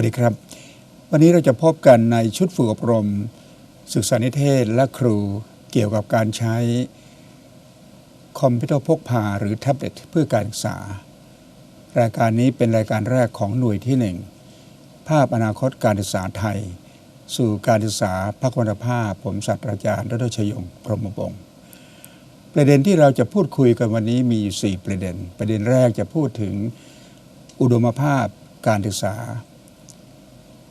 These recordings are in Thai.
สวัสดีครับ วันนี้เราจะพบกันในชุดฝึกอบรม ศึกษานิเทศและครูเกี่ยวกับการใช้ คอมพิวเตอร์พกพาหรือแท็บเล็ตเพื่อการศึกษา รายการนี้เป็นรายการแรกของหน่วยที่หนึ่งภาพอนาคตการศึกษาไทย สู่การศึกษาพักวันภาพ ผมศาสตราจารย์ดรชยงพรหมบงศ์ประเด็นที่เราจะพูดคุยกันวันนี้มีอยู่ 4 ประเด็น ประเด็นแรกจะพูดถึงอุดมภาพการศึกษา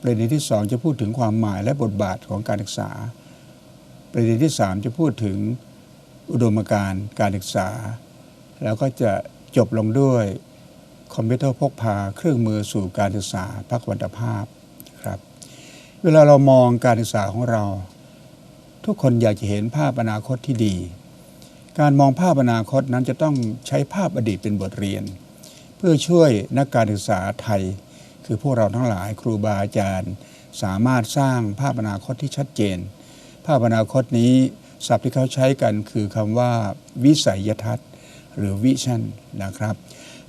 ประเด็นที่สองจะพูดถึงความหมายและบทบาทของการศึกษา ประเด็นที่สามจะพูดถึงอุดมการณ์การศึกษา แล้วก็จะจบลงด้วยคอมพิวเตอร์พกพาเครื่องมือสู่การศึกษาพักวันภาพครับเวลาเรามองการศึกษาของเรา ทุกคนอยากจะเห็นภาพอนาคตที่ดี การมองภาพอนาคตนั้นจะต้องใช้ภาพอดีตเป็นบทเรียน เพื่อช่วยนักการศึกษาไทย คือพวกเราทั้งหลายครูบาอาจารย์ สามารถสร้างภาพอนาคตที่ชัดเจน ภาพอนาคตนี้ศัพท์ที่เขาใช้กันคือคำว่าวิสัยทัศน์ หรือวิชั่นนะครับ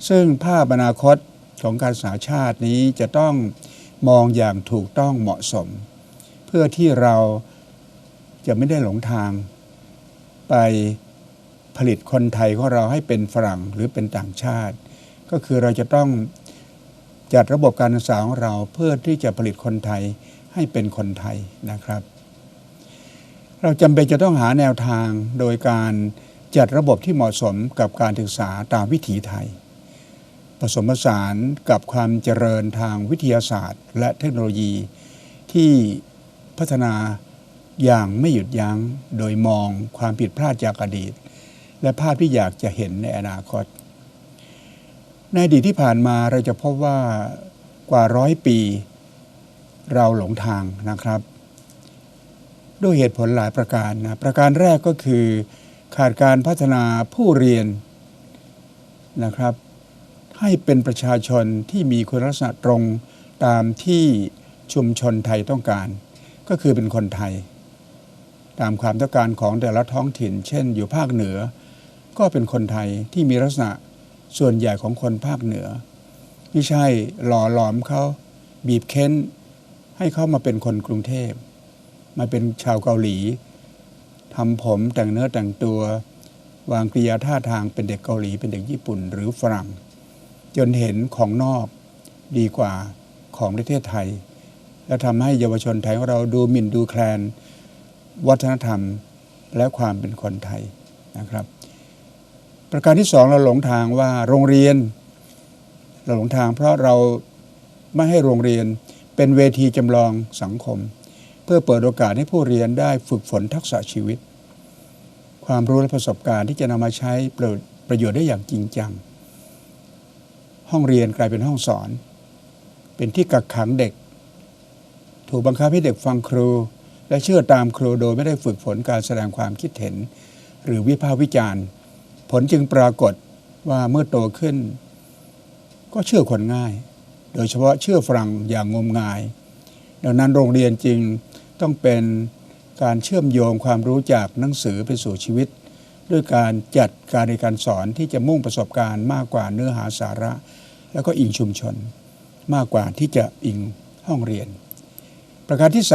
ซึ่งภาพอนาคตของการศึกษาชาตินี้จะต้องมองอย่างถูกต้องเหมาะสม เพื่อที่เราจะไม่ได้หลงทาง ไปผลิตคนไทยของเราให้เป็นฝรั่งหรือเป็นต่างชาติ ก็คือเราจะต้อง จัดระบบการศึกษาของเราเพื่อที่จะผลิตคนไทยให้เป็นคนไทยนะครับ เราจำเป็นจะต้องหาแนวทางโดยการจัดระบบที่เหมาะสมกับการศึกษาตามวิถีไทย ผสมผสานกับความเจริญทางวิทยาศาสตร์ และเทคโนโลยีที่พัฒนาอย่างไม่หยุดยัง้งโดยมองความผิดพลาดจากอดีต และภาพที่อยากจะเห็นในอนาคต ในอดีตที่ผ่านมาเราจะพบว่ากว่าร้อยปี เราหลงทางนะครับ ด้วยเหตุผลหลายประการนะประการแรกก็คือขาดการพัฒนาผู้เรียนนะครับ ให้เป็นประชาชนที่มีคุณลักษณะตรงตามที่ชุมชนไทยต้องการ ก็คือเป็นคนไทย ตามความต้องการของแต่ละท้องถิ่น เช่น อยู่ภาคเหนือ ก็เป็นคนไทยที่มีลักษณะ ส่วนใหญ่ของคนภาคเหนือ ไม่ใช่หล่อหลอมเขาบีบเค้น ให้เขามาเป็นคนกรุงเทพ มาเป็นชาวเกาหลีทำผมแต่งเนื้อแต่งตัว วางกริยาท่าทางเป็นเด็กเกาหลีเป็นเด็กญี่ปุ่น หรือฝรั่ง จนเห็นของนอกดีกว่าของประเทศไทย และทำให้เยาวชนไทยของเราดูหมิ่นดูแคลน วัฒนธรรมและความเป็นคนไทยนะครับ ประการที่สองเราหลงทางว่าโรงเรียน เราหลงทาง เพราะเราไม่ให้โรงเรียนเป็นเวทีจำลองสังคม เพื่อเปิดโอกาสให้ผู้เรียนได้ฝึกฝนทักษะชีวิต ความรู้และประสบการณ์ที่จะนำมาใช้ประโยชน์ได้อย่างจริงจัง ห้องเรียนกลายเป็นห้องสอน เป็นที่กักขังเด็ก ถูกบังคับให้เด็กฟังครู และเชื่อตามครูโดยไม่ได้ฝึกฝนการแสดงความคิดเห็น หรือวิพากษ์วิจารณ์ ผลจึงปรากฏว่าเมื่อโตขึ้น ก็เชื่อคนง่าย โดยเฉพาะเชื่อฝรั่งอย่างงมงาย ดังนั้นโรงเรียนจริงต้องเป็นการเชื่อมโยงความรู้จากหนังสือไปสู่ชีวิต ด้วยการจัดการเรียนการสอนที่จะมุ่งประสบการณ์มากกว่าเนื้อหาสาระ แล้วก็อิงชุมชน มากกว่าที่จะอิงห้องเรียน ประการที่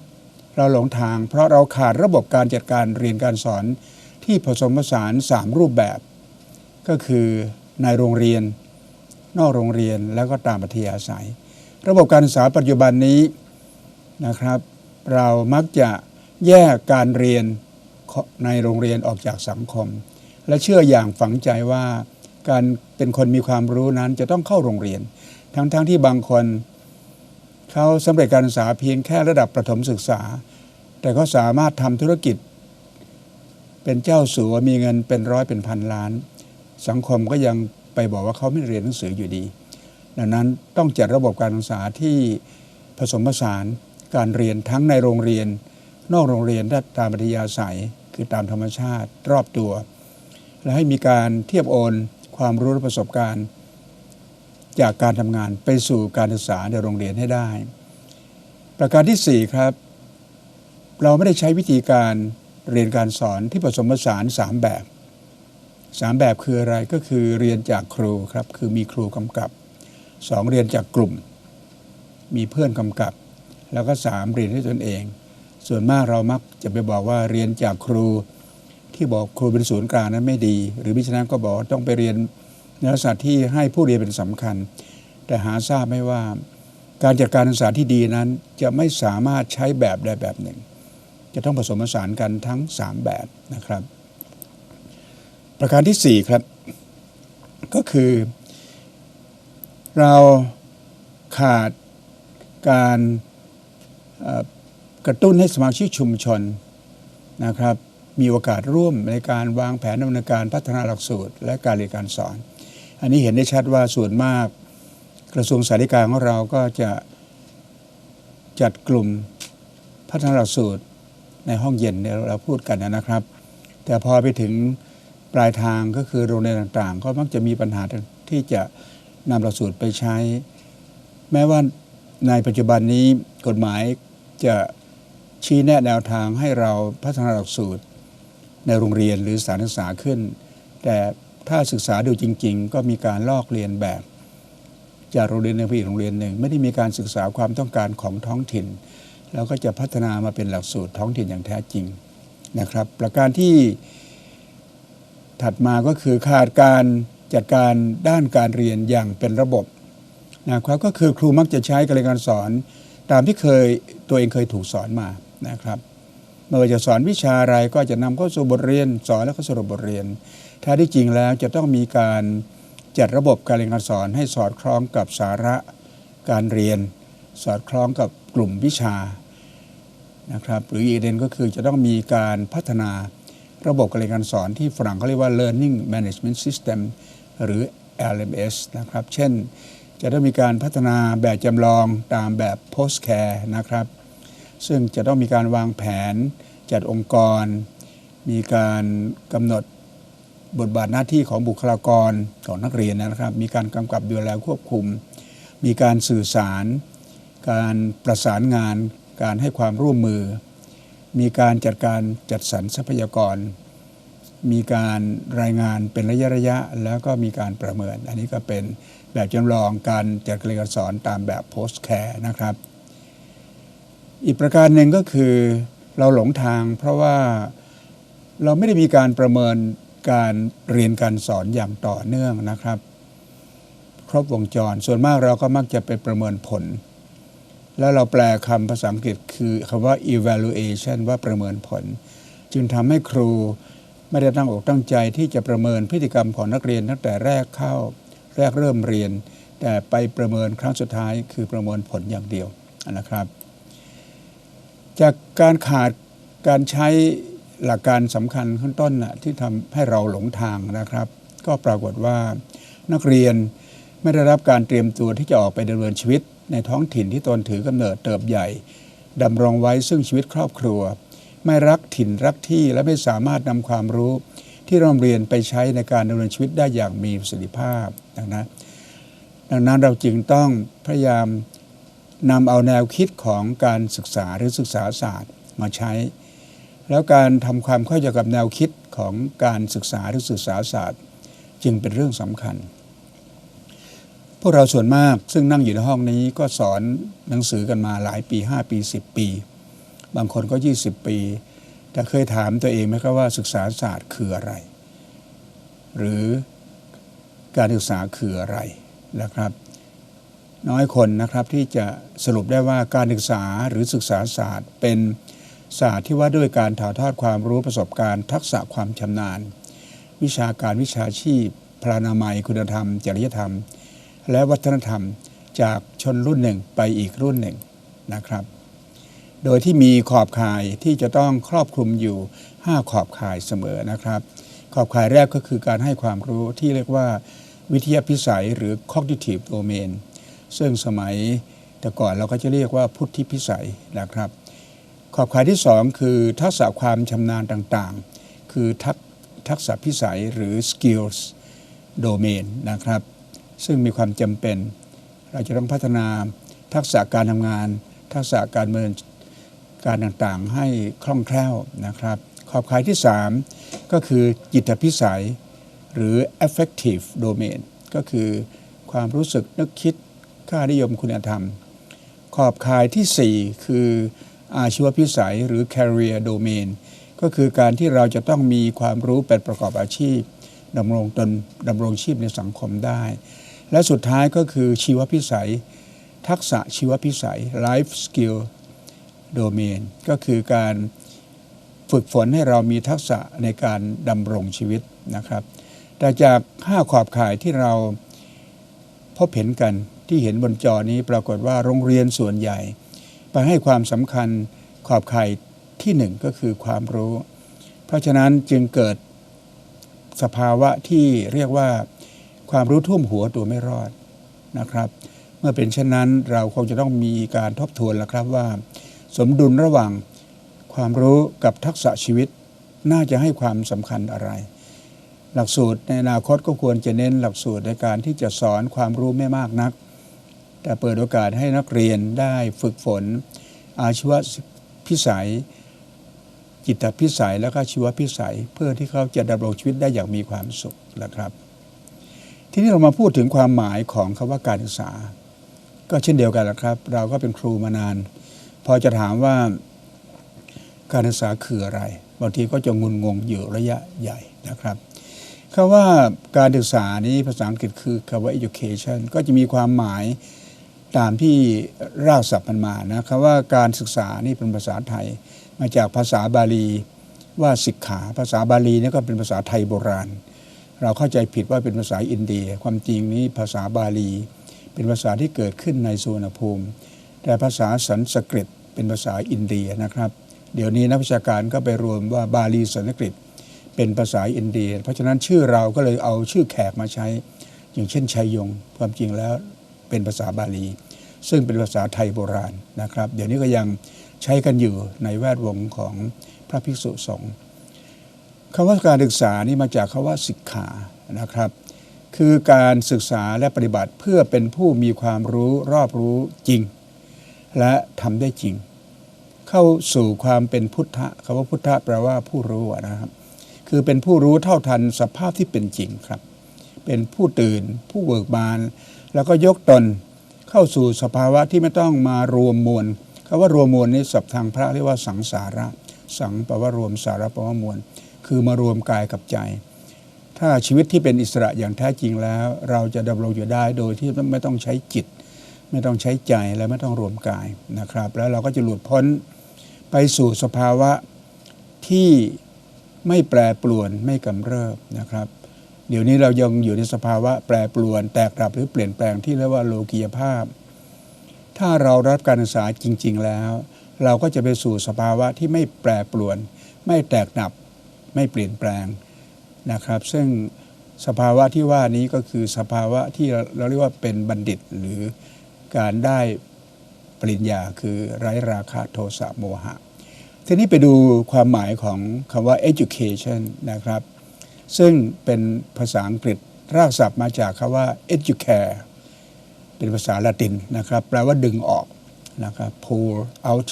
3 เราหลงทางเพราะเราขาดระบบการจัดการเรียนการสอน ที่ผสมผสาน 3 รูปแบบ ก็คือในโรงเรียน นอกโรงเรียนแล้วก็ตามปัทยาศัย ระบบการศึกษาปัจจุบันนี้นะครับ เรามักจะแยกการเรียนในโรงเรียนออกจากสังคม และเชื่ออย่างฝังใจว่าการเป็นคนมีความรู้นั้นจะต้องเข้าโรงเรียน ทั้งๆทที่บางคนเขาสำเร็จการศึกษาเพียงแค่ระดับประถมศึกษา แต่เขาสามารถทำธุรกิจ เป็นเจ้าสัวมีเงินเป็นร้อยเป็นพันล้าน สังคมก็ยังไปบอกว่าเขาไม่เรียนหนังสืออยู่ดี ดังนั้นต้องจัดระบบการศึกษาที่ผสมผสานการเรียนทั้งในโรงเรียน นอกโรงเรียนตามปริยาศัยคือตามธรรมชาติรอบตัว และให้มีการเทียบโอนความรู้และประสบการณ์ จากการทำงานไปสู่การศึกษาในโรงเรียนให้ได้ ประการที่ 4 ครับ เราไม่ได้ใช้วิธีการ เรียนการสอนที่ผสมผสาน 3 แบบสามแบบคืออะไรก็คือเรียนจากครูครับคือมีครูกำกับสองเรียนจากกลุ่ม มีเพื่อนกำกับ แล้วก็สามเรียนด้วยตนเอง ส่วนมากเรามักจะไปบอกว่าเรียนจากครู ที่บอกครูเป็นศูนย์กลางนั้นไม่ดี หรือมิฉะนั้นก็บอกต้องไปเรียนในลักษณะที่ให้ผู้เรียนเป็นสำคัญ แต่หาทราบไม่ว่าการจัดการศึกษาที่ดีนั้นจะไม่สามารถใช้แบบใดแบบหนึ่ง จะต้องผสมผสานกันทั้ง 3 แบบนะครับ ประการทีสี่4ครับก็คือ เราขาดการกระตุ้นให้สมาชิกชุมชนนะครับมีโอกาสร่วมในการวางแผนดำเนินการพัฒนาหลักสูตร และการเรียนการสอน อันนี้เห็นได้ชัดว่าส่วนมากกระทรวงสาธารณการของเราก็จะจัดกลุ่มพัฒนาหลักสูตร ในห้องเย็นเนี่ยเราพูดกันนะครับ แต่พอไปถึงปลายทางก็คือโรงเรียนต่างๆ ก็มักจะมีปัญหาที่จะนำหลักสูตรไปใช้ แม้ว่าในปัจจุบันนี้กฎหมายจะชี้แนะแนวทางให้เราพัฒนาหลักสูตร ในโรงเรียนหรือสถานศึกษาขึ้น แต่ถ้าศึกษาดูจริง ๆ ก็มีการลอกเรียนแบบ จากโรงเรียนหนึ่งไปอีกโรงเรียนหนึ่ง ไม่ได้มีการศึกษาความต้องการของท้องถิ่น แล้วก็จะพัฒนามาเป็นหลักสูตรท้องถิ่นอย่างแท้จริงนะครับ ประการที่ถัดมาก็คือขาดการจัดการด้านการเรียนอย่างเป็นระบบนะครับก็คือครูมักจะใช้การเรียนการสอน ตามที่เคยตัวเองเคยถูกสอนมานะครับไม่ว่าจะสอนวิชาอะไรก็จะนำเข้าสู่บทเรียน สอนแล้วก็สรุปบทเรียนแท้ที่จริงแล้วจะต้องมีการจัดระบบการเรียนการสอน ให้สอดคล้องกับสาระการเรียน สอดคล้องกับกลุ่มวิชา นะครับหรืออีกเด่นก็คือจะต้องมีการพัฒนาระบบการเรียนการสอนที่ฝรั่งเขาเรียกว่า learning management system หรือ LMS นะครับ เช่น จะต้องมีการพัฒนาแบบจำลองตามแบบ post care นะครับ ซึ่งจะต้องมีการวางแผนจัดองค์กร มีการกำหนดบทบาทหน้าที่ของบุคลากรของนักเรียนนะครับ มีการกำกับดูแลควบคุม มีการสื่อสาร การประสานงาน การให้ความร่วมมือ มีการจัดการจัดสรรทรัพยากร มีการรายงานเป็นระยะระยะ แล้วก็มีการประเมิน อันนี้ก็เป็นแบบจำลองการจัดการเรียนการสอนตามแบบ post care นะครับ อีกประการหนึ่งก็คือเราหลงทางเพราะว่าเราไม่ได้มีการประเมินการเรียนการสอนอย่างต่อเนื่องนะครับ ครบวงจรส่วนมากเราก็มักจะไปประเมินผล แล้วเราแปลคำภาษาอังกฤษคือคำว่า evaluation ว่าประเมินผล จึงทำให้ครูไม่ได้ตั้งอกตั้งใจที่จะประเมินพฤติกรรมของนักเรียนตั้งแต่แรกเข้า แรกเริ่มเรียน แต่ไปประเมินครั้งสุดท้ายคือประเมินผลอย่างเดียวนะครับ จากการขาดการใช้หลักการสำคัญข้างต้นนะที่ทำให้เราหลงทางนะครับ ก็ปรากฏว่านักเรียนไม่ได้รับการเตรียมตัวที่จะออกไปดำเนินชีวิต ในท้องถิ่นที่ตนถือกำเนิดเติบใหญ่ดำรงไว้ซึ่งชีวิตครอบครัว ไม่รักถิ่นรักที่และไม่สามารถนำความรู้ ที่เราเรียนไปใช้ในการดำเนินชีวิตได้อย่างมีประสิทธิภาพดังนั้นดังนั้นเราจึงต้องพยายามนำเอาแนวคิดของการศึกษาหรือศึกษาศาสตร์มาใช้ แล้วการทำความเข้าใจกับแนวคิดของการศึกษาหรือศึกษาศาสตร์ จึงเป็นเรื่องสำคัญ วกเราส่วนมากซึ่งนั่งอยู่ในห้องนี้ก็สอนหนังสือกันมาหลายปี 5 ปี 10 ปี บางคนก็ 20 ปี แต่เคยถามตัวเองไหมครับว่าศึกษาศาสตร์คืออะไร หรือการศึกษาคืออะไรนะครับ น้อยคนนะครับที่จะสรุปได้ว่าการศึกษาหรือศึกษาศาสตร์ เป็นศาสตร์ที่ว่าด้วยการถ่ายทอดความรู้ประสบการณ์ทักษะความชำนาญ วิชาการวิชาชีพพลานามัย คุณธรรม จริยธรรม และวัฒนธรรมจากชนรุ่นหนึ่งไปอีกรุ่นหนึ่งนะครับ โดยที่มีขอบข่ายที่จะต้องครอบคลุมอยู่ 5 ขอบข่ายเสมอนะครับ ขอบข่ายแรกก็คือการให้ความรู้ที่เรียกว่าวิทยาพิสัยหรือ cognitive domain ซึ่งสมัยแต่ก่อนเราก็จะเรียกว่าพุทธิพิสัยนะครับ ขอบข่ายที่ 2 คือทักษะความชำนาญต่างๆ คือทักทักษะพิสัยหรือ skills domain นะครับ ซึ่งมีความจำเป็น เราจะต้องพัฒนาทักษะการทำงาน ทักษะการเมืองการต่างๆ ให้คล่องแคล่วนะครับ ขอบข่ายที่ 3 ก็คือจิตพิสัย หรือ affective domain ก็คือความรู้สึกนึกคิดค่านิยมคุณธรรม ขอบข่ายทีสี่4 คืออาชีวพิสัยหรือ career domain ก็คือการที่เราจะต้องมีความรู้เป็นประกอบอาชีพดำรงตนดำรงชีพในสังคมได้ และสุดท้ายก็คือชีวพิสัย ทักษะชีวพิสัย life skill domain ก็คือการฝึกฝนให้เรามีทักษะในการดำรงชีวิตนะครับ แต่จาก 5 ขอบข่ายที่เราพบเห็นกันที่เห็นบนจอนี้ปรากฏว่าโรงเรียนส่วนใหญ่ ไปให้ความสำคัญขอบข่ายที่หนึ่งก็คือความรู้ เพราะฉะนั้นจึงเกิดสภาวะที่เรียกว่า ความรู้ท่วมหัวตัวไม่รอดนะครับ เมื่อเป็นเช่นนั้นเราคงจะต้องมีการทบทวนแล้วครับว่า สมดุลระหว่างความรู้กับทักษะชีวิตน่าจะให้ความสำคัญอะไร หลักสูตรในอนาคตก็ควรจะเน้นหลักสูตรในการที่จะสอนความรู้ไม่มากนัก แต่เปิดโอกาสให้นักเรียนได้ฝึกฝน อาชีวพิสัย จิตพิสัยแล้วก็ชีวพิสัย เพื่อที่เขาจะดำรงชีวิตได้อย่างมีความสุขนะครับ ทีนี้เรามาพูดถึงความหมายของคำว่าการศึกษา ก็เช่นเดียวกันแหละครับ เราก็เป็นครูมานาน พอจะถามว่าการศึกษาคืออะไร บางทีก็จะงุนงงอยู่ระยะใหญ่นะครับคำว่าการศึกษานี้ภาษาอังกฤษคือคำว่า education ก็จะมีความหมายตามที่รากศัพท์มันมานะคำว่าการศึกษานี่เป็นภาษาไทย มาจากภาษาบาลีว่าศิกขา ภาษาบาลีนี่ก็เป็นภาษาไทยโบราณ เราเข้าใจผิดว่าเป็นภาษาอินเดีย ความจริงนี้ภาษาบาลี เป็นภาษาที่เกิดขึ้นในสุวรรณภูมิ แต่ภาษาสันสกฤตเป็นภาษาอินเดียนะครับ เดี๋ยวนี้นักวิชาการก็ไปรวมว่าบาลีสันสกฤตเป็นภาษาอินเดีย เพราะฉะนั้นชื่อเราก็เลยเอาชื่อแขกมาใช้ อย่างเช่นชัยยง ความจริงแล้วเป็นภาษาบาลี ซึ่งเป็นภาษาไทยโบราณนะครับ เดี๋ยวนี้ก็ยังใช้กันอยู่ในแวดวงของพระภิกษุสงฆ์ คำว่าการศึกษานี่มาจากคาว่าศิกขานะครับ คือการศึกษาและปฏิบัติเพื่อเป็นผู้มีความรู้รอบรู้จริง และทำได้จริง เข้าสู่ความเป็นพุทธะคำว่าพุทธะแปลว่าผู้รู้นะครับ คือเป็นผู้รู้เท่าทันสภาพที่เป็นจริงครับ เป็นผู้ตื่น ผู้เบิกบาน แล้วก็ยกตนเข้าสู่สภาวะที่ไม่ต้องมารวมมวลคำว่ารวมมวลนี้ศัพท์ทางพระเรียกว่าสังสาระ สังแปลว่ารวมสาระแปลว่ามวล คือมารวมกายกับใจ ถ้าชีวิตที่เป็นอิสระอย่างแท้จริงแล้ว เราจะดำรงอยู่ได้โดยที่ไม่ต้องใช้จิต ไม่ต้องใช้ใจและไม่ต้องรวมกายนะครับ แล้วเราก็จะหลุดพ้นไปสู่สภาวะที่ไม่แปรปรวนไม่กำเริบนะครับ เดี๋ยวนี้เรายังอยู่ในสภาวะแปรปรวน แตกดับหรือเปลี่ยนแปลงที่เรียกว่าโลกียภาพ ถ้าเรารับการศึกษาจริง ๆ แล้ว เราก็จะไปสู่สภาวะที่ไม่แปรปรวน ไม่แตกดับ ไม่เปลี่ยนแปลงนะครับ ซึ่งสภาวะที่ว่านี้ก็คือสภาวะที่เราเรียกว่าเป็นบัณฑิต หรือการได้ปริญญาคือไร้ราคะโทสะโมหะ ทีนี้ไปดูความหมายของคำว่า education นะครับ ซึ่งเป็นภาษาอังกฤษรากศัพท์มาจากคำว่า educare เป็นภาษาละตินนะครับ แปลว่าดึงออกนะครับ pull out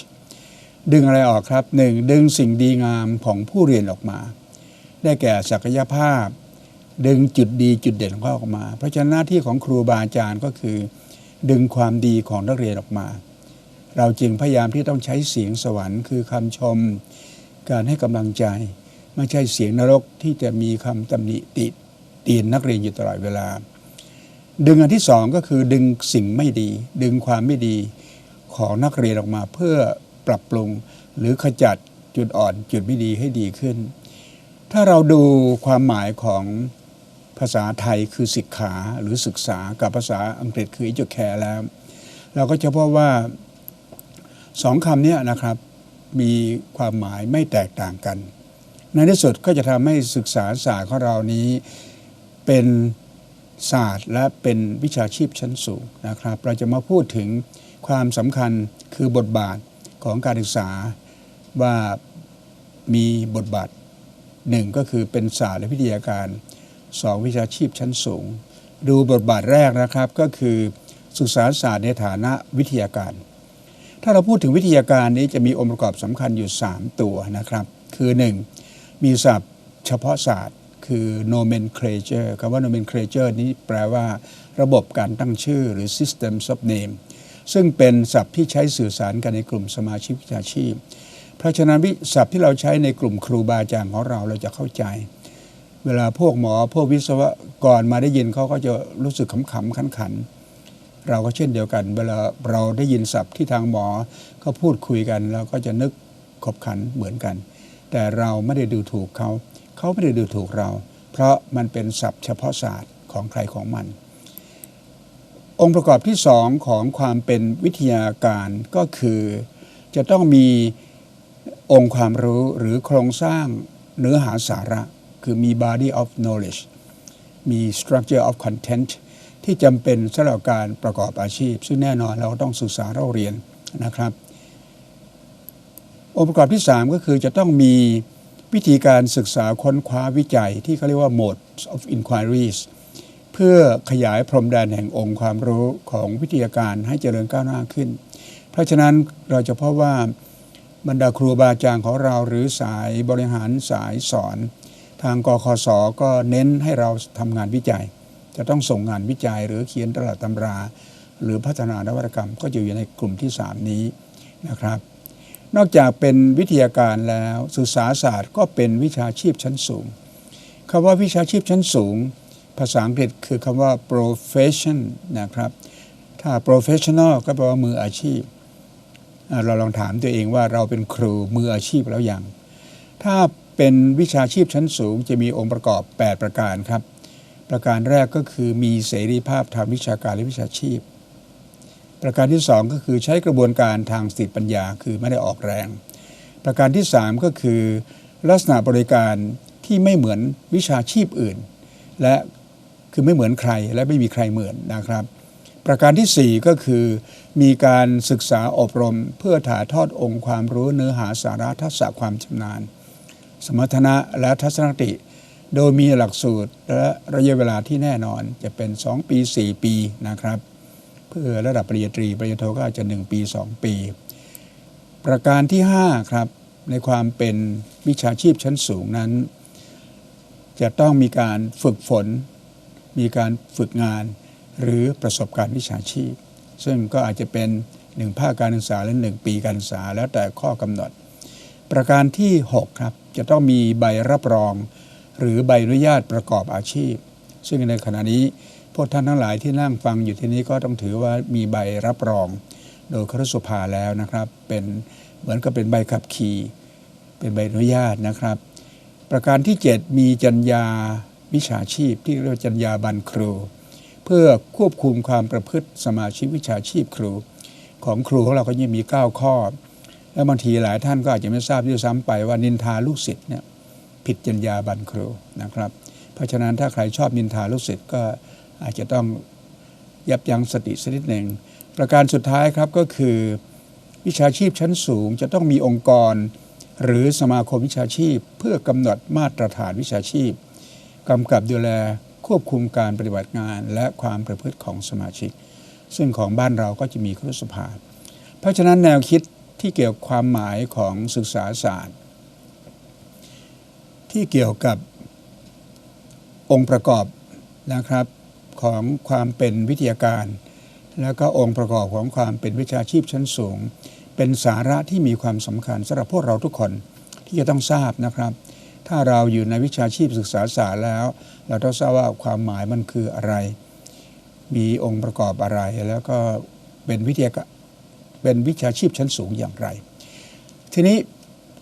ดึงอะไรออกครับหนึ่งดึงสิ่งดีงามของผู้เรียนออกมา ได้แก่ศักยภาพ ดึงจุดดีจุดเด่นของเขาออกมา เพราะฉะนั้นหน้าที่ของครูบาอาจารย์ก็คือ ดึงความดีของนักเรียนออกมา เราจึงพยายามที่ต้องใช้เสียงสวรรค์ คือคำชม การให้กำลังใจ ไม่ใช่เสียงนรกที่จะมีคำตำหนิติตีนนักเรียนอยู่ตลอดเวลา ดึงอันที่สองก็คือดึงสิ่งไม่ดี ดึงความไม่ดีของนักเรียนออกมาเพื่อ ปรับปรุง หรือขจัดจุดอ่อนจุดไม่ดีให้ดีขึ้น ถ้าเราดูความหมายของภาษาไทยคือศิกขาหรือศึกษากับภาษาอังกฤษคือ educare แล้ว เราก็จะพบว่าสองคำนี้นะครับมีความหมายไม่แตกต่างกัน ในที่สุดก็จะทำให้ศึกษาศาสตร์ของเรานี้เป็นศาสตร์และเป็นวิชาชีพชั้นสูงนะครับ เราจะมาพูดถึงความสำคัญคือบทบาท ของการศึกษาว่ามีบทบาทหนึ่งก็คือเป็นศาสตร์และวิทยาการสองวิชาชีพชั้นสูง ดูบทบาทแรกนะครับก็คือศึกษาศาสตร์ในฐานะวิทยาการ ถ้าเราพูดถึงวิทยาการนี้จะมีองค์ประกอบสำคัญอยู่ 3 ตัวนะครับ คือ 1. มีศัพท์เฉพาะศาสตร์ คือ nomenclature คำว่า nomenclature นี้แปลว่าระบบการตั้งชื่อหรือ systems of name ซึ่งเป็นศัพท์ที่ใช้สื่อสารกันในกลุ่มสมาชิกวิชาชีพ เพราะฉะนั้นวิศัพท์ที่เราใช้ในกลุ่มครูบาอาจารย์ของเราเราจะเข้าใจ เวลาพวกหมอพวกวิศวกรมาได้ยินเขาก็จะรู้สึกขำๆขันๆเราก็เช่นเดียวกัน เวลาเราได้ยินศัพท์ที่ทางหมอเขาพูดคุยกันเราก็จะนึกขบขันเหมือนกัน แต่เราไม่ได้ดูถูกเขา เขาไม่ได้ดูถูกเรา เพราะมันเป็นศัพท์เฉพาะศาสตร์ของใครของมัน องค์ประกอบที่สองของความเป็นวิทยาการก็คือ จะต้องมีองค์ความรู้หรือโครงสร้างเนื้อหาสาระ คือมี body of knowledge มี structure of content ที่จำเป็นสำหรับการประกอบอาชีพ ซึ่งแน่นอนเราต้องศึกษาเราเรียนนะครับ องค์ประกอบที่ 3 ก็คือจะต้องมีวิธีการศึกษาค้นคว้าวิจัยที่เขาเรียกว่า modes of inquiries เพื่อขยายพรมแดนแห่งองค์ความรู้ของวิทยาการให้เจริญก้าวหน้าขึ้น เพราะฉะนั้นเราจะพบว่าบรรดาครูบาอาจารย์ของเราหรือสายบริหารสายสอน ทางกคศก็เน้นให้เราทำงานวิจัย จะต้องส่งงานวิจัยหรือเขียนตลาดตำรา หรือพัฒนานวัตกรรมก็อยู่ในกลุ่มที่ 3 นี้นะครับ นอกจากเป็นวิทยาการแล้วศึกษาศาสตร์ก็เป็นวิชาชีพชั้นสูงคำว่าวิชาชีพชั้นสูง ภาษาอังกฤษคือคำว่า profession นะครับ ถ้า professional ก็แปลว่ามืออาชีพ เราลองถามตัวเองว่าเราเป็นครูมืออาชีพแล้วยังถ้าเป็นวิชาชีพชั้นสูงจะมีองค์ประกอบ 8 ประการครับ ประการแรกก็คือมีเสรีภาพทางวิชาการและวิชาชีพ ประการที่ 2 ก็คือใช้กระบวนการทางสติปัญญาคือไม่ได้ออกแรง ประการที่ 3 ก็คือ ลักษณะบริการที่ไม่เหมือนวิชาชีพอื่น และ คือไม่เหมือนใครและไม่มีใครเหมือนนะครับ ประการทีสี่ 4 ก็คือมีการศึกษาอบรมเพื่อถ่ายทอดองค์ความรู้เนื้อหาสาระทักษะความชำนาญ สมรรถนะและทัศนคติ โดยมีหลักสูตรและระยะเวลาที่แน่นอนจะเป็น 2 ปี 4 ปีนะครับ เพื่อระดับปริญญาตรีปริญญาโทก็อาจจะ 1 ปี 2 ปี ประการที่ 5 ครับ ในความเป็นวิชาชีพชั้นสูงนั้น จะต้องมีการฝึกฝน มีการฝึกงาน หรือประสบการณ์วิชาชีพ ซึ่งก็อาจจะเป็น1ภาคการศึกษาและ1ปีการศึกษาแล้วแต่ข้อกำหนด ประการที่ 6 ครับ จะต้องมีใบรับรอง หรือใบอนุญาตประกอบอาชีพ ซึ่งในขณะนี้พวกท่านทั้งหลายที่นั่งฟังอยู่ที่นี้ก็ต้องถือว่ามีใบรับรอง โดยครสภาแล้วนะครับ เป็นเหมือนกับเป็นใบขับขี่ เป็นใบอนุญาตนะครับ ประการที่ 7 มีจรรยา วิชาชีพที่เรียกว่าจรรยาบรรณครู เพื่อควบคุมความประพฤติสมาชิกวิชาชีพครู ของครูของเราก็ยังมี 9 ข้อ และบางทีหลายท่านก็อาจจะไม่ทราบด้วยซ้ำไปว่านินทาลูกศิษย์เนี่ยผิดจรรยาบรรณครูนะครับ เพราะฉะนั้นถ้าใครชอบนินทาลูกศิษย์ก็อาจจะต้องยับยั้งสติสักนิดหนึ่งประการสุดท้ายครับก็คือวิชาชีพชั้นสูงจะต้องมีองค์กร หรือสมาคมวิชาชีพ เพื่อกำหนดมาตรฐานวิชาชีพ กำกับดูแลควบคุมการปฏิบัติงาน และความประพฤติของสมาชิก ซึ่งของบ้านเราก็จะมีครุสภา เพราะฉะนั้นแนวคิดที่เกี่ยวความหมายของศึกษาศาสตร์ ที่เกี่ยวกับองค์ประกอบนะครับของความเป็นวิทยาการ แล้วก็องค์ประกอบของความเป็นวิชาชีพชั้นสูง เป็นสาระที่มีความสำคัญสำหรับพวกเราทุกคนที่จะต้องทราบนะครับ ถ้าเราอยู่ในวิชาชีพศึกษาศาสตร์แล้ว เราต้องทราบว่าความหมายมันคืออะไร มีองค์ประกอบอะไร แล้วก็เป็นวิทยาเป็นวิชาชีพชั้นสูงอย่างไร ทีนี้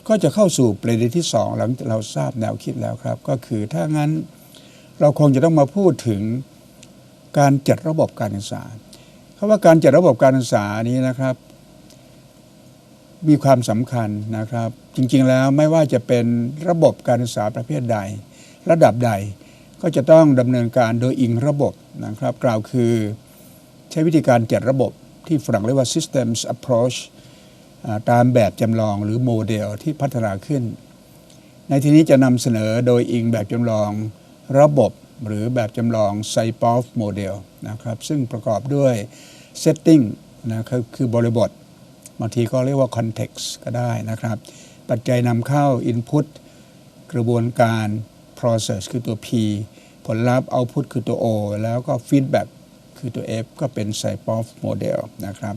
ก็จะเข้าสู่ประเด็นที่สองหลังจากเราทราบแนวคิดแล้วครับ ก็คือถ้างั้นเราคงจะต้องมาพูดถึงการจัดระบบการศึกษาเพราะว่าการจัดระบบการศึกษานี้นะครับ มีความสำคัญนะครับ จริงๆแล้วไม่ว่าจะเป็นระบบการศึกษาประเภทใด ระดับใดก็จะต้องดำเนินการโดยอิงระบบนะครับ กล่าวคือใช้วิธีการจัดระบบที่ฝรั่งเรียกว่า systems approach ตามแบบจำลองหรือโมเดลที่พัฒนาขึ้น ในที่นี้จะนำเสนอโดยอิงแบบจำลองระบบหรือแบบจำลอง s y p o f Model นะครับ ซึ่งประกอบด้วย Setting นะครับคือบริบท บางทีก็เรียกว่า Context ก็ได้นะครับ ปัจจัยนำเข้า Input กระบวนการ Process คือตัว P ผลลัพธ์ Output คือตัว O แล้วก็ Feedback คือตัว F ก็เป็น s y p o f Model นะครับ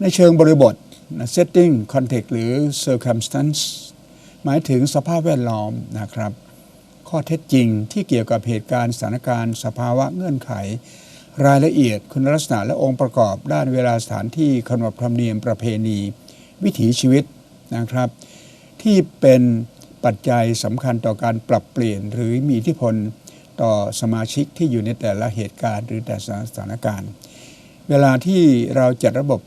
ในเชิงบริบทนะ setting context หรือ circumstance หมายถึงสภาพแวดล้อมนะครับ ข้อเท็จจริงที่เกี่ยวกับเหตุการณ์สถานการณ์ สภาวะเงื่อนไข รายละเอียดคุณลักษณะและองค์ประกอบ ด้านเวลาสถานที่ขนบธรรมเนียมประเพณี วิถีชีวิตนะครับ ที่เป็นปัจจัยสำคัญต่อการปรับเปลี่ยน หรือมีอิทธิพลต่อสมาชิกที่อยู่ในแต่ละเหตุการณ์หรือแต่ละสถานการณ์ เวลาที่เราจัดระบบ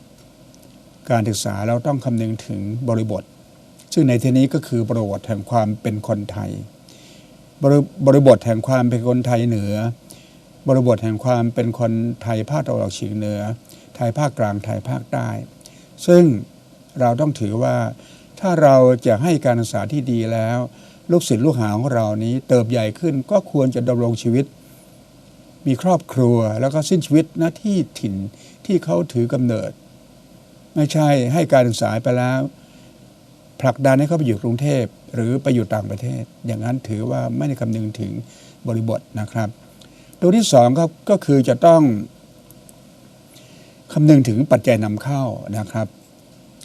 การศึกษาเราต้องคำนึงถึงบริบท ซึ่งในที่นี้ก็คือบริบทแห่งความเป็นคนไทย บริบริบทแห่งความเป็นคนไทยเหนือ บริบทแห่งความเป็นคนไทยภาคตะวันออกเฉียงเหนือ ไทยภาคกลางไทยภาคใต้ ซึ่งเราต้องถือว่าถ้าเราจะให้การศึกษาที่ดีแล้ว ลูกศิษย์ลูกหาของเรานี้เติบใหญ่ขึ้นก็ควรจะดำรงชีวิต มีครอบครัวแล้วก็สิ้นชีวิตหน้าที่ถิ่นที่เขาถือกำเนิด ไม่ใช่ให้การศึกษาไปแล้ว ผลักดันให้เขาไปอยู่กรุงเทพ หรือไปอยู่ต่างประเทศ อย่างนั้นถือว่าไม่ได้คำนึงถึงบริบทนะครับ ตัวที่สองครับก็คือจะต้องคำนึงถึงปัจจัยนำเข้านะครับ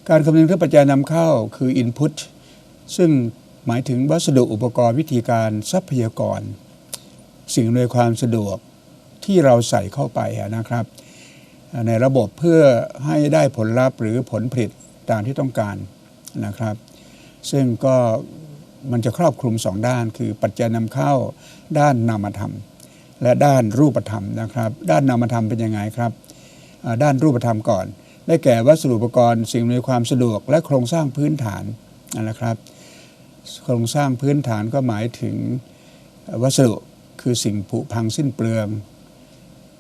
การคำนึงถึงปัจจัยนำเข้าคือ Input ซึ่งหมายถึงวัสดุอุปกรณ์วิธีการทรัพยากร สิ่งอำนวยความสะดวกที่เราใส่เข้าไปนะครับ ในระบบเพื่อให้ได้ผลลัพธ์หรือผลผลิตตามที่ต้องการนะครับ ซึ่งก็มันจะครอบคลุมสองด้านคือปัจจัยนำเข้าด้านนามธรรม และด้านรูปธรรมนะครับ ด้านนามธรรมเป็นยังไงครับ ด้านรูปธรรมก่อน ได้แก่วัสดุอุปกรณ์สิ่งอำนวยความสะดวกและโครงสร้างพื้นฐานนะครับ โครงสร้างพื้นฐานก็หมายถึงวัสดุคือสิ่งผุพังสิ้นเปลือง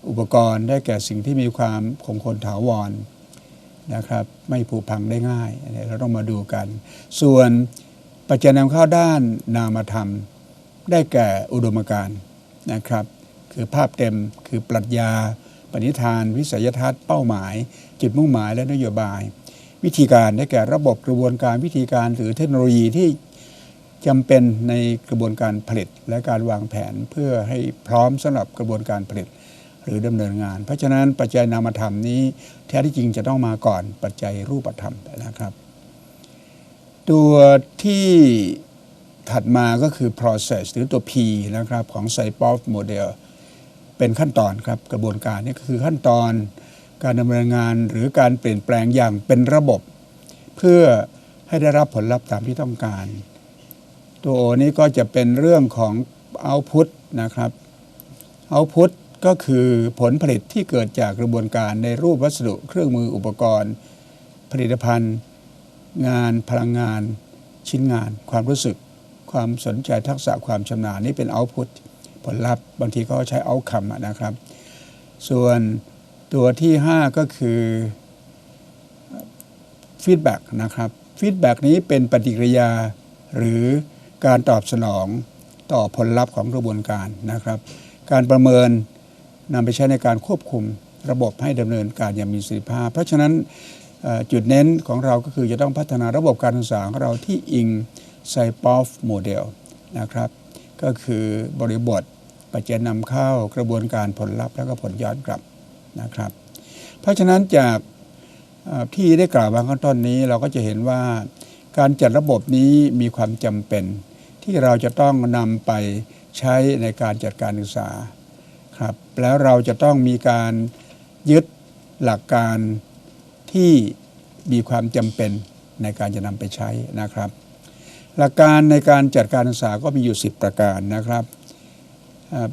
อุปกรณ์ได้แก่สิ่งที่มีความคงทนถาวรนะครับไม่ผุพังได้ง่าย เราต้องมาดูกัน ส่วนปัจจัยนำเข้าด้านนามธรรม ได้แก่อุดมการณ์นะครับ คือภาพเต็ม คือปรัชญา ปณิธาน วิสัยทัศน์เป้าหมาย จุดมุ่งหมายและนโยบาย วิธีการได้แก่ระบบกระบวนการวิธีการหรือเทคโนโลยีที่จำเป็นในกระบวนการผลิต และการวางแผนเพื่อให้พร้อมสำหรับกระบวนการผลิต หรือดำเนินงาน เพราะฉะนั้นปัจจัยนามธรรมนี้ แท้ที่จริงจะต้องมาก่อนปัจจัยรูปธรรมนะครับ ตัวที่ถัดมาก็คือ process หรือตัว P นะครับของ s y p o f model เป็นขั้นตอนครับกระบวนการนี่ก็คือขั้นตอนการดำเนินงานหรือการเปลี่ยนแปลงอย่างเป็นระบบ เพื่อให้ได้รับผลลัพธ์ตามที่ต้องการ ตัว O นี้ก็จะเป็นเรื่องของ output นะครับ output ก็คือผลผลิตที่เกิดจากกระบวนการในรูปวัสดุเครื่องมืออุปกรณ์ ผลิตภัณฑ์ งานพลังงาน ชิ้นงาน ความรู้สึก ความสนใจทักษะความชำนาญนี่เป็น output ผลลัพธ์ บางทีก็ใช้ outcome นะครับ ส่วนตัวที่ 5 ก็คือ feedback นะครับ feedback นี้เป็นปฏิกิริยาหรือการตอบสนองต่อผลลัพธ์ของกระบวนการนะครับ การประเมินนำไปใช้ในการควบคุมระบบให้ดำเนินการอย่างมีประสิทธิภาพ เพราะฉะนั้นจุดเน้นของเราก็คือจะต้องพัฒนาระบบการศึกษาของเราที่อิงไซปอฟโมเดลนะครับ ก็คือบริบท ปัจจัยนำเข้ากระบวนการผลลัพธ์แล้วก็ผลย้อนกลับนะครับ เพราะฉะนั้นจากที่ได้กล่าวมาข้างต้นนี้เราก็จะเห็นว่าการจัดระบบนี้มีความจำเป็น ที่เราจะต้องนำไปใช้ในการจัดการศึกษาครับแล้วเราจะต้องมีการยึดหลักการที่มีความจำเป็นในการจะนำไปใช้นะครับ หลักการในการจัดการศึกษาก็มีอยู่ 10 ประการนะครับ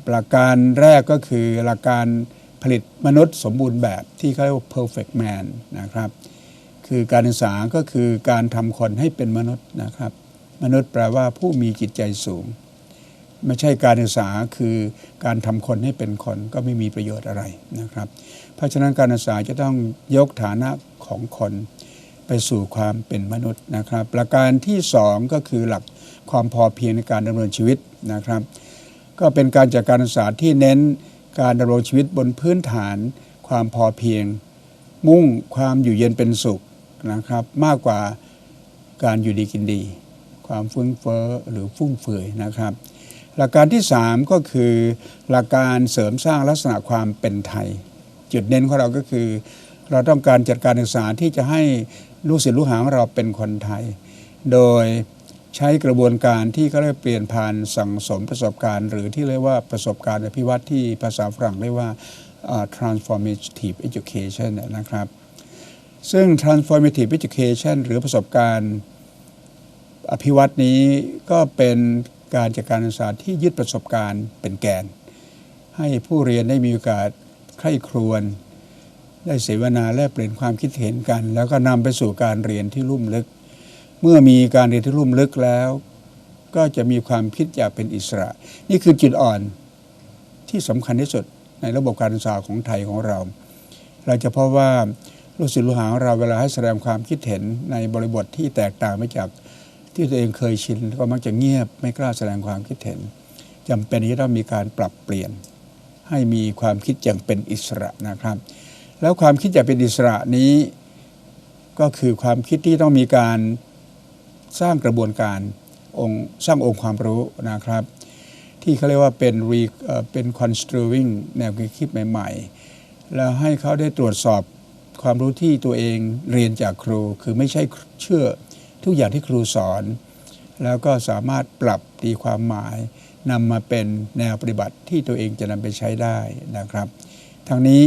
หลักการแรกก็คือหลักการผลิตมนุษย์สมบูรณ์แบบที่เขาเรียกว่า perfect man นะครับ คือการศึกษาก็คือการทำคนให้เป็นมนุษย์นะครับ มนุษย์แปลว่าผู้มีจิตใจสูง ไม่ใช่การศึกษาคือการทำคนให้เป็นคนก็ไม่มีประโยชน์อะไรนะครับ เพราะฉะนั้นการศึกษาจะต้องยกฐานะของคนไปสู่ความเป็นมนุษย์นะครับ ประการที่สองก็คือหลักความพอเพียงในการดำเนินชีวิตนะครับ ก็เป็นการจัดการศึกษาที่เน้นการดำรงชีวิตบนพื้นฐาน ความพอเพียง มุ่งความอยู่เย็นเป็นสุขนะครับ มากกว่าการอยู่ดีกินดี ความฟุ้งเฟ้อหรือฟุ่มเฟือยนะครับ หลักการที่ 3 ก็คือหลักการเสริมสร้างลักษณะความเป็นไทย จุดเน้นของเราก็คือ เราต้องการจัดการศึกษาที่จะให้ลูกศิษย์ลูกหาของเราเป็นคนไทย โดย ใช้กระบวนการที่เขาเรียกเปลี่ยนผ่านสั่งสมประสบการณ์ หรือที่เรียกว่าประสบการณ์อภิวัตที่ภาษาฝรั่งเรียกว่า transformative education นะครับ ซึ่ง transformative education หรือประสบการณ์อภิวัตนี้ก็เป็นการจัดการศึกษาที่ยึดประสบการณ์เป็นแกน ให้ผู้เรียนได้มีโอกาสใคร่ครวญได้เสวนาแลกเปลี่ยนความคิดเห็นกัน แล้วก็นำไปสู่การเรียนที่ลุ่มลึก เมื่อมีการเรียนที่ลุ่มลึกแล้ว ก็จะมีความคิดอยากเป็นอิสระ นี่คือจุดอ่อนที่สำคัญที่สุดในระบบการศึกษาของไทยของเรา เราจะพบว่าลูกศิษย์ลูกหาของเราเวลาให้แสดงความคิดเห็นในบริบทที่แตกต่างไปจากที่ตัวเองเคยชินก็มักจะเงียบไม่กล้าแสดงความคิดเห็นจำเป็นที่ต้องมีการปรับเปลี่ยน ให้มีความคิดอย่างเป็นอิสระนะครับ แล้วความคิดอย่างเป็นอิสระนี้ ก็คือความคิดที่ต้องมีการ สร้างกระบวนการองค์สร้างองค์ความรู้นะครับ ที่เขาเรียกว่าเป็น re เอ่อเป็น construing แนวคิดใหม่ ๆ แล้วให้เขาได้ตรวจสอบความรู้ที่ตัวเองเรียนจากครู คือไม่ใช่เชื่อทุกอย่างที่ครูสอน แล้วก็สามารถปรับตีความหมายนำมาเป็นแนวปฏิบัติที่ตัวเองจะนำไปใช้ได้นะครับ ทั้งนี้